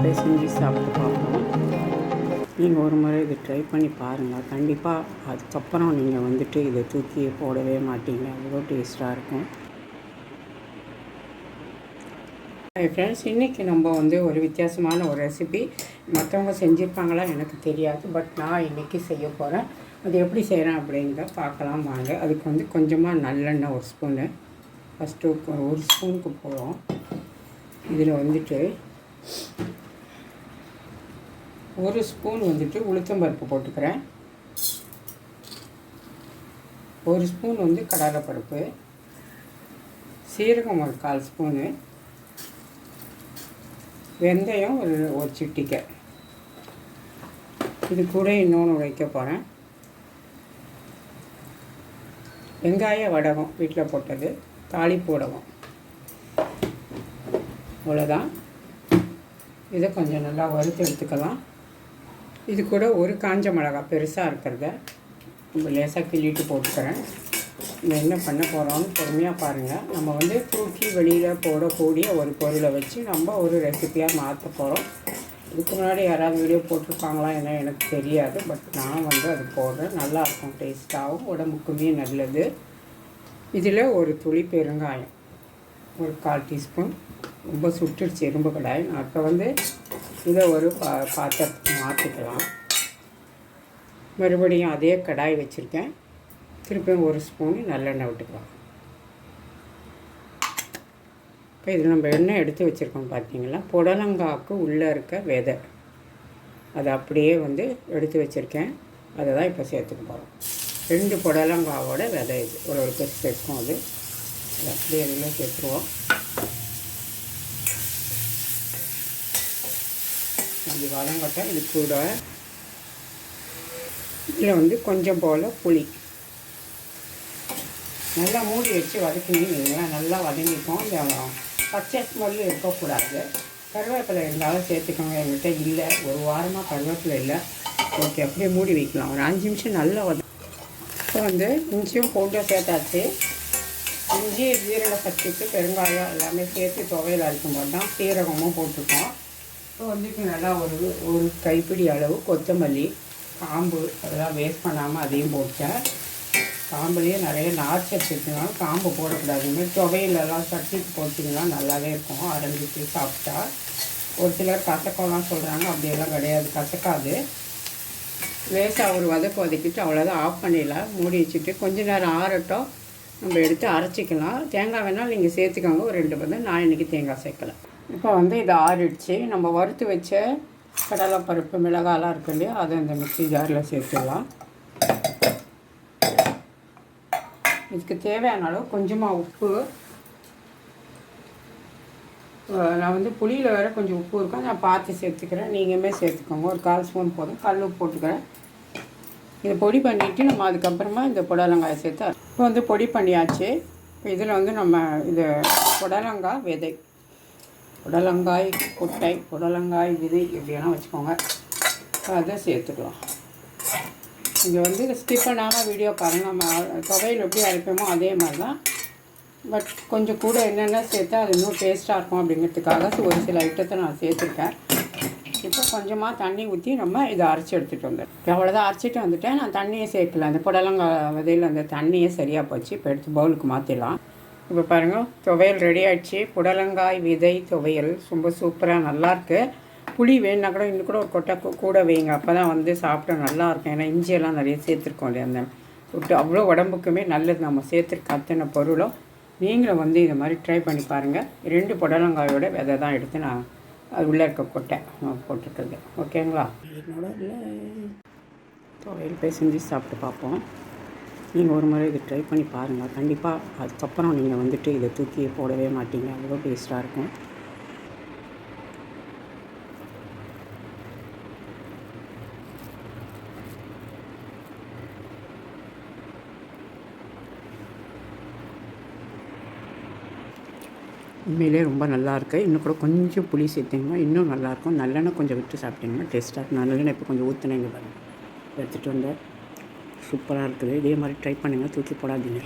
துவையல் செஞ்சு சாப்பிட்டு பார்ப்போம். நீங்கள் ஒரு முறை இது ட்ரை பண்ணி பாருங்கள் கண்டிப்பாக அதுக்கப்புறம் நீங்கள் வந்துட்டு இதை தூக்கி போடவே மாட்டீங்க. அவ்வளோ டேஸ்ட்டாக இருக்கும். ஃப்ரெண்ட்ஸ் இன்றைக்கி நம்ம வந்து ஒரு வித்தியாசமான ஒரு ரெசிபி மற்றவங்க செஞ்சுருப்பாங்களா எனக்கு தெரியாது. பட் நான் இன்றைக்கி செய்ய போகிறேன் அது எப்படி செய்கிறேன் அப்படின்றத பார்க்கலாம் வாங்க. அதுக்கு வந்து கொஞ்சமாக நல்லெண்ணெய் ஒரு ஸ்பூனு ஃபஸ்ட்டு ஒரு ஸ்பூனுக்கு போகிறோம் இதில் வந்துட்டு ஒரு ஸ்பூன் வந்துட்டு உளுத்தம்பருப்பு போட்டுக்கிறேன். ஒரு ஸ்பூன் வந்து கடலைப்பருப்பு சீரகம் ஒரு கால் ஸ்பூனு. வெந்தயம் ஒரு ஒரு சிட்டிக்கை. இது கூட இன்னொன்று வைக்க போகிறேன் வெங்காய வடகம் வீட்டில் போட்டது. தாளிப்பு வடகம். அவ்வளோதான் இதை கொஞ்சம் நல்லா வறுத்து எடுத்துக்கலாம். இது கூட ஒரு காஞ்ச மிளகா பெருசாக இருக்கிறத நம்ம லேசாக கிள்ளிட்டு போட்டுக்கிறேன். இதை என்ன பண்ண போகிறோம்னு பொறுமையாக பாருங்கள் நம்ம வந்து தூக்கி வெளியில் போடக்கூடிய ஒரு பொருளை வச்சு நம்ம ஒரு ரெசிப்பியாக மாற்ற போகிறோம் இதுக்கு முன்னாடி யாராவது வீடியோ போட்டிருப்பாங்களா என்ன எனக்கு தெரியாது. பட் நான் வந்து அது போடுறேன். நல்லாயிருக்கும் டேஸ்ட்டாகவும் உடம்புக்குமே நல்லது. இதில் ஒரு துளி பெருங்காயம் ஒரு கால் டீஸ்பூன் ரொம்ப சுட்டுடுச்சு எறும்பு கடாயம் நான் இப்போ வந்து இதை ஒரு பா பாத்திரத்துக்கு மாற்றிக்கலாம் மறுபடியும் அதே கடாய் வச்சுருக்கேன். திருப்பியும் ஒரு ஸ்பூன் நல்லெண்ணெய் விட்டுக்கலாம். இப்போ இதில் நம்ம எண்ணெய் எடுத்து வச்சுருக்கோம் பார்த்தீங்களா புடலங்காவுக்கு உள்ளே இருக்க விதை. அதை அப்படியே வந்து எடுத்து வச்சுருக்கேன். அதை தான் இப்போ சேர்த்துக்க போகிறோம் ரெண்டு புடலங்காவோட விதை இது. ஒரு ஒரு பெருசு இருக்கும் அது. அதை அப்படியே இதில் சேர்த்துருவோம். இது வதங்கட்டும் இது கூட. இதில் வந்து கொஞ்சம் போல் புளி. நல்லா மூடி வச்சு வதக்கினீங்கன்னா நல்லா வதங்கிக்கும். இந்த பச்சை ஸ்மெல்லு இருக்கக்கூடாது. கருவேப்பிலை இருந்தாலும் சேர்த்துக்கோங்க. என்கிட்ட இல்லை. ஒரு வாரமாக கருவேப்பிலை இல்லை. ஓகே அப்படியே மூடி வைக்கலாம். ஒரு அஞ்சு நிமிஷம் நல்லா வத இப்போ வந்து இஞ்சியும் பூண்டும் சேர்த்தாச்சு. இஞ்சி ஜீரக சக்திக்கு பெருங்காயம் எல்லாமே சேர்த்து துவையில் அரைக்கும்போது தான் சீரகமும் போட்டிருக்கோம். இப்போ வந்துட்டு நல்லா ஒரு ஒரு கைப்பிடி அளவு கொத்தமல்லி காம்பு அதெல்லாம் வேஸ்ட் பண்ணாமல் அதையும் போட்டேன் காம்புலேயே நிறைய நார்ச்சத்து இருக்குனால காம்பு போடக்கூடாது. மாதிரி துவையிலெல்லாம் சட்டிக்கு போட்டிங்கன்னா நல்லாவே இருக்கும். அரைஞ்சிட்டு சாப்பிட்டா ஒரு சிலர் கசக்கம்லாம் சொல்கிறாங்க அப்படியெல்லாம் கிடையாது. கசக்காது. லேசாக ஒரு வதக்கு வதக்கிட்டு அவ்வளோதான். ஆஃப் பண்ணிடலாம். மூடி வச்சுட்டு கொஞ்ச நேரம் ஆறட்டும். நம்ம எடுத்து அரைச்சிக்கலாம். தேங்காய் வேணால் நீங்கள் சேர்த்துக்கோங்க. ஒரு ரெண்டு பதம். நான் இன்றைக்கி தேங்காய் சேர்க்கலாம் இப்போ வந்து இது ஆறிடுச்சு. நம்ம வறுத்து வச்ச கடலைப்பருப்பு மிளகாலாம் இருக்கு இல்லையா? அதை இந்த மிக்ஸி ஜாரில் சேர்த்துடலாம். இதுக்கு தேவையான அளவு கொஞ்சமாக உப்பு. நான் வந்து புளியில் வேறு கொஞ்சம் உப்பு இருக்கும். நான் பார்த்து சேர்த்துக்கிறேன். நீங்களுமே சேர்த்துக்கோங்க. ஒரு கால் ஸ்பூன் போதும். கல் உப்பு போட்டுக்கிறேன். இதை பொடி பண்ணிவிட்டு நம்ம அதுக்கப்புறமா இந்த புடலங்காயை சேர்த்து இப்போ வந்து பொடி பண்ணியாச்சு. இப்போ இதில் வந்து நம்ம இது புடலங்காய் விதை. புடலங்காய் குட்டை புடலங்காய் விதை இப்படியெல்லாம் வச்சுக்கோங்க. அதை சேர்த்துக்கலாம். இங்கே வந்து ஸ்கிப் பண்ணாமல் வீடியோ பாருங்கள் நம்ம துவையில் எப்படி அரைப்போமோ அதே மாதிரி தான் பட் கொஞ்சம் கூட என்னென்ன சேர்த்து அது இன்னும் டேஸ்ட்டாக இருக்கும் அப்படிங்கிறதுக்காக ஒரு சில ஐட்டத்தை நான் சேர்த்துருக்கேன். இப்போ கொஞ்சமாக தண்ணி ஊற்றி நம்ம இதை அரைச்சி எடுத்துகிட்டு வந்துடுறோம் அவ்வளோதான் அரைச்சிட்டு வந்துட்டேன். நான் தண்ணியை சேர்க்கல. அந்த புடலங்காய் விதையில் அந்த தண்ணியே சரியாக போச்சு. இப்போ எடுத்து பவுலுக்கு மாற்றிடலாம் இப்போ பாருங்கள் துவையல் ரெடி ஆகிடுச்சு புடலங்காய் விதை துவையல். ரொம்ப சூப்பராக நல்லாயிருக்கு புளி வேணுன்னா கூட இன்னும் கூட ஒரு கொட்டை கூட வைங்க. அப்போ தான் வந்து சாப்பிட்டா நல்லாயிருக்கும் ஏன்னா இஞ்சியெல்லாம் நிறைய சேர்த்துருக்கோம் இல்லையா அந்த விட்டு அவ்வளோ உடம்புக்குமே நல்லது. நம்ம சேர்த்துருக்க அத்தனை பொருளும் நீங்களும் வந்து இதை மாதிரி ட்ரை பண்ணி பாருங்கள் ரெண்டு புடலங்காயோட விதை தான் எடுத்து நான் அது உள்ளே இருக்க கொட்டை போட்டுருக்குது ஓகேங்களா என்னோட துவையல் போய் செஞ்சு சாப்பிட்டு பார்ப்போம். நீங்கள் ஒரு முறை இதை ட்ரை பண்ணி பாருங்கள். கண்டிப்பாக அதுக்கப்புறம் நீங்கள் வந்துட்டு இதை தூக்கி போடவே மாட்டீங்க. அவ்வளோ டேஸ்ட்டாக இருக்கும். உண்மையிலே ரொம்ப நல்லாயிருக்கு இன்னும் கூட கொஞ்சம் புளி சேர்த்திங்கன்னா இன்னும் நல்லாயிருக்கும் நல்லெண்ணெய் கொஞ்சம் விட்டு சாப்பிட்டிங்கன்னா டேஸ்ட்டாக இருக்கும். நல்லெண்ணெய் இப்போ கொஞ்சம் ஊற்றுனேங்க பாருங்கள் எடுத்துகிட்டு வந்தேன் சூப்பராக இருக்குது. இதே மாதிரி ட்ரை பண்ணுங்கள் தூக்கி போடாதீங்க.